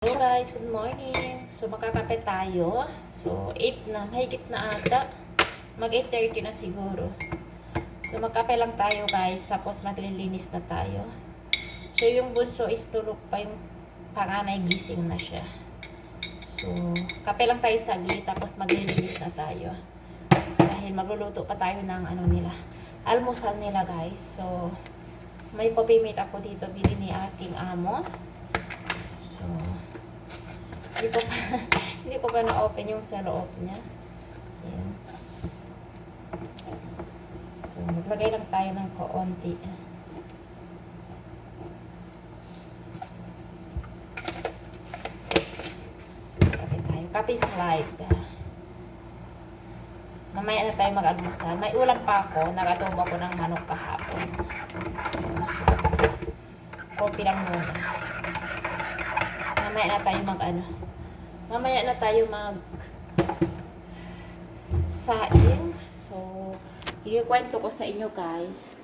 Hello guys, good morning. So makakape tayo. So 8 na, mahigit na ata. Mag 8.30 na siguro. So magkape lang tayo guys, tapos maglilinis na tayo. So yung bunso is tulog pa yung panganay gising na siya. So kape lang tayo saglit, tapos maglilinis na tayo. Dahil magluluto pa tayo ng ano nila, almusal nila guys. So may coffee mate ako dito, bili ni aking amo. So, hindi ko pa, hindi ko pa na-open yung sa loob niya. Ayan. So, maglagay lang tayo ng kaunti. Kape tayo. Kape is. Mamaya na tayo mag-almusal. May ulam pa ako. Nag-adobo ako ng manok kahapon. So, kopi lang muna. Mamaya na tayo mag ano. Mamaya na tayo mag saing. So, ikikwento ko sa inyo guys.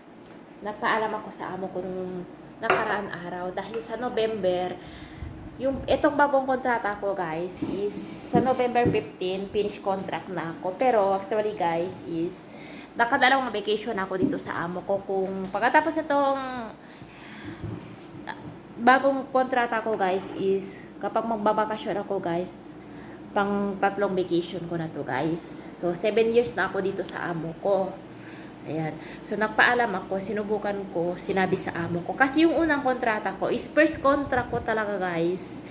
Nagpaalam ako sa amo ko nung nakaraan araw dahil sa November yung itong bagong kontrata ko guys is sa November 15 finish contract na ako pero actually guys is nakadalawang vacation ako dito sa amo ko kung pagkatapos itong bagong kontrata ko guys is kapag magbabakasyon ako guys pang tatlong vacation ko na to guys. So 7 years na ako dito sa amo ko. Ayan. So nagpaalam ako sinubukan ko sinabi sa amo ko. Kasi yung unang kontrata ko is first contract ko talaga guys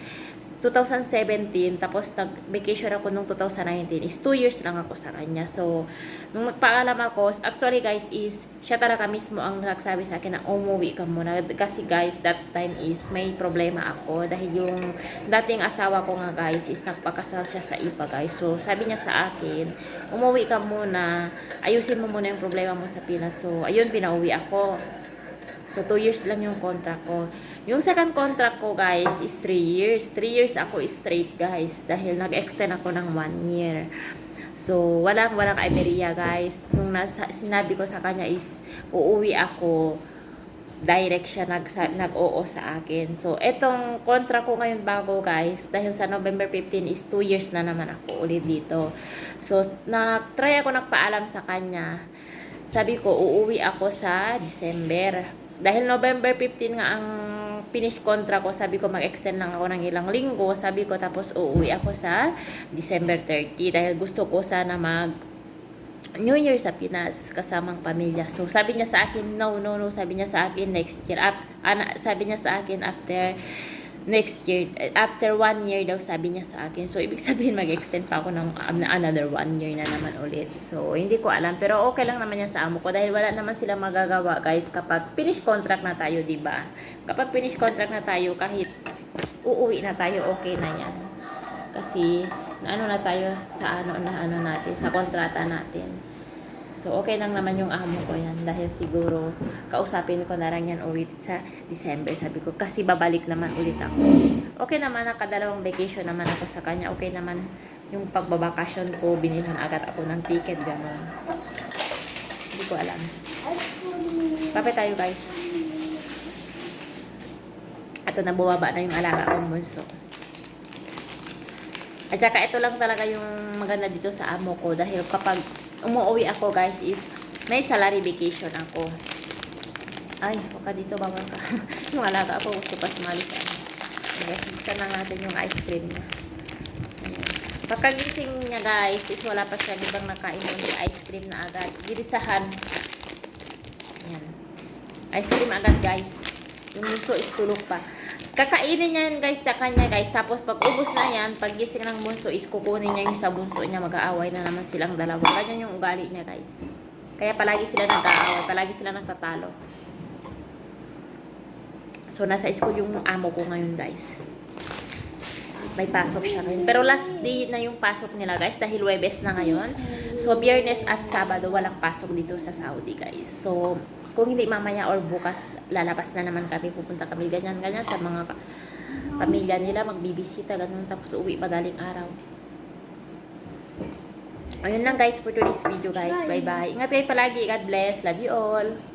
2017 tapos nag vacation ako nung 2019 is 2 years lang ako sa kanya. So nung nagpaalam ako actually guys is siya talaga mismo ang nagsabi sa akin na umuwi ka muna. Kasi guys that time is may problema ako. Dahil yung dating asawa ko nga guys is nagpakasal siya sa iba guys. So sabi niya sa akin umuwi ka muna. Ayusin mo muna yung problema mo sa Pinas. So ayun pinauwi ako. So, 2 years lang yung contract ko. Yung second contract ko, guys, is 3 years. 3 years ako straight, guys. Dahil nag-extend ako ng 1 year. So, walang, walang Iberia, guys. Nung nasa, sinabi ko sa kanya is, uuwi ako, direct siya nag, nag-oo sa akin. So, etong contract ko ngayon bago, guys, dahil sa November 15 is 2 years na naman ako ulit dito. So, nag-try ako nagpaalam sa kanya. Sabi ko, uuwi ako sa December dahil November 15 nga ang finish contract ko, sabi ko mag-extend lang ako ng ilang linggo, sabi ko tapos uuwi ako sa December 30 dahil gusto ko sana mag New Year sa Pinas kasamang pamilya. So sabi niya sa akin, no, no, no, sabi niya sa akin next year. Up, ana, sabi niya sa akin after next year, after one year daw sabi niya sa akin. So, ibig sabihin mag-extend pa ako ng um, another one year na naman ulit. So, hindi ko alam. Pero okay lang naman yan sa amo ko dahil wala naman sila magagawa guys kapag finish contract na tayo, di ba? Kapag finish contract na tayo, kahit uuwi na tayo, okay na yan. Kasi, ano na tayo sa ano na ano natin, sa kontrata natin. So, okay lang naman yung amo ko yan. Dahil siguro, kausapin ko na lang yan ulit sa December. Sabi ko, kasi babalik naman ulit ako. Okay naman, nakadalawang vacation naman ako sa kanya. Okay naman yung pagbabakasyon ko, binilhan agad ako ng ticket, gano'n. Hindi ko alam. Pape tayo, guys. At na bumaba na yung alaga kong bunso. At saka ito lang talaga yung maganda dito sa amo ko dahil kapag umuwi ako guys is may salary vacation ako. Ay, huwag ka dito, bawal ka. yung alaga ako, gusto pa sumali sa na natin yung ice cream niya. Pagkagising niya guys, is wala pa siya, di bang nakain yung ice cream na agad. Girisahan. Ayan. Ice cream agad guys. Yung muso is tulog pa. Kakainin niya yan guys sa kanya guys. Tapos pag ubos na yan, pag gising ng bunso is kukunin niya yung sa bunso niya. Mag-aaway na naman silang dalawa. Ganyan yung ugali niya guys. Kaya palagi sila nag-aaway. Palagi sila nagtatalo. So nasa school yung amo ko ngayon guys. May pasok siya ngayon. Pero last day na yung pasok nila guys. Dahil Webes na ngayon. So biyernes at Sabado walang pasok dito sa Saudi guys. So kung hindi mamaya or bukas lalabas na naman kami pupunta kami ganyan ganyan sa mga pamilya nila magbibisita ganun tapos uwi madaling araw ayun lang guys for today's video guys bye bye ingat kayo palagi God bless love you all